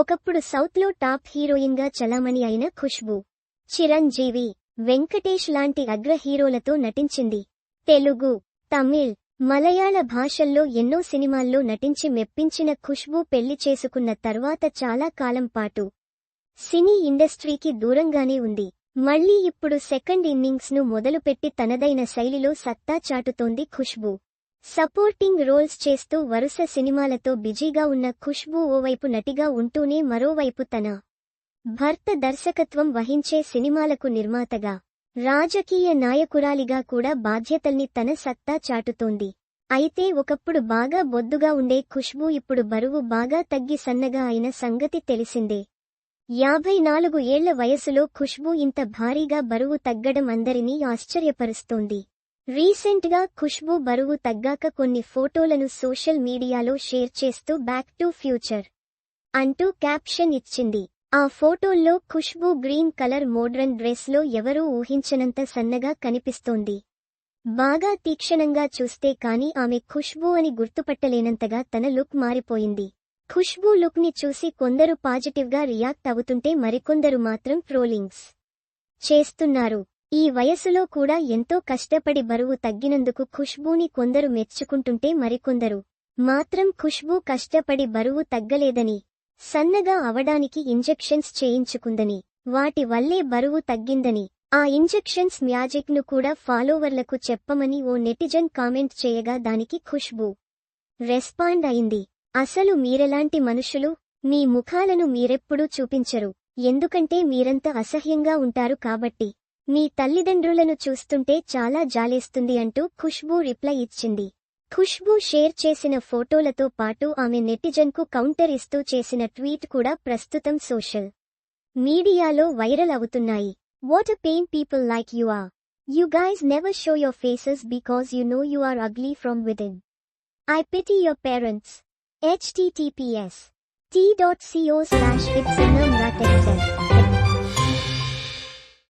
ఒకప్పుడు సౌత్లో టాప్ హీరోయిన్గా చలామణి అయిన ఖుష్బూ చిరంజీవి వెంకటేష్ లాంటి అగ్ర హీరోలతో నటించింది. తెలుగు తమిళ్ మలయాళ భాషల్లో ఎన్నో సినిమాల్లో నటించి మెప్పించిన ఖుష్బూ పెళ్ళి చేసుకున్న తర్వాత చాలా కాలం పాటు సినీ ఇండస్ట్రీకి దూరంగానే ఉంది. మళ్ళీ ఇప్పుడు సెకండ్ ఇన్నింగ్స్ను మొదలుపెట్టి తనదైన శైలిలో సత్తా చాటుతోంది ఖుష్బూ. సపోర్టింగ్ రోల్స్ చేస్తూ వరుస సినిమాలతో బిజీగా ఉన్న ఖుష్బూ ఓవైపు నటిగా ఉంటూనే మరోవైపు తన భర్త దర్శకత్వం వహించే సినిమాలకు నిర్మాతగా రాజకీయ నాయకురాలిగా కూడా బాధ్యతల్ని తన సత్తా చాటుతోంది. అయితే ఒకప్పుడు బాగా బొద్దుగా ఉండే ఖుష్బూ ఇప్పుడు బరువు బాగా తగ్గి సన్నగా అయిన సంగతి తెలిసిందే. యాభై నాలుగు ఏళ్ళ వయసులో ఖుష్బూ ఇంత భారీగా బరువు తగ్గడం అందరినీ ఆశ్చర్యపరుస్తోంది. రీసెంట్గా ఖుష్బూ బరువు తగ్గాక కొన్ని ఫోటోలను సోషల్ మీడియాలో షేర్ చేస్తూ బ్యాక్ టు ఫ్యూచర్ అంటూ క్యాప్షన్ ఇచ్చింది. ఆ ఫోటోల్లో ఖుష్బూ గ్రీన్ కలర్ మోడ్రన్ డ్రెస్లో ఎవరూ ఊహించనంత సన్నగా కనిపిస్తోంది. బాగా తీక్షణంగా చూస్తే కాని ఆమె ఖుష్బూ అని గుర్తుపట్టలేనంతగా తన లుక్ మారిపోయింది. ఖుష్బూ లుక్ని చూసి కొందరు పాజిటివ్గా రియాక్ట్ అవుతుంటే మరికొందరు మాత్రం ట్రోలింగ్స్ చేస్తున్నారు. ఈ వయసులో కూడా ఎంతో కష్టపడి బరువు తగ్గినందుకు ఖుష్బూని కొందరు మెచ్చుకుంటుంటే మరికొందరు. మాత్రం ఖుష్బూ కష్టపడి బరువు తగ్గలేదని సన్నగా అవడానికి ఇంజెక్షన్స్ చేయించుకుందని వాటి వల్లే బరువు తగ్గిందని ఆ ఇంజెక్షన్స్ మ్యాజిక్ను కూడా ఫాలోవర్లకు చెప్పమని ఓ నెటిజన్ కామెంట్ చేయగా దానికి ఖుష్బూ రెస్పాండ్ అయింది. అసలు మీరెలాంటి మనుషులు? మీ ముఖాలను మీరెప్పుడూ చూపించరు. ఎందుకంటే మీరంత అసహ్యంగా ఉంటారు కాబట్టి. మీ తల్లిదండ్రులను చూస్తుంటే చాలా జాలేస్తుంది అంటూ ఖుష్బూ రిప్లై ఇచ్చింది. ఖుష్బూ షేర్ చేసిన ఫోటోలతో పాటు ఆమె నెటిజన్కు కౌంటర్ ఇస్తూ చేసిన ట్వీట్ కూడా ప్రస్తుతం సోషల్ మీడియాలో వైరల్ అవుతున్నాయి. What a pain people like you are you guys never show your faces because you know you are ugly from within I pity your parents. https t.co slash ipsinum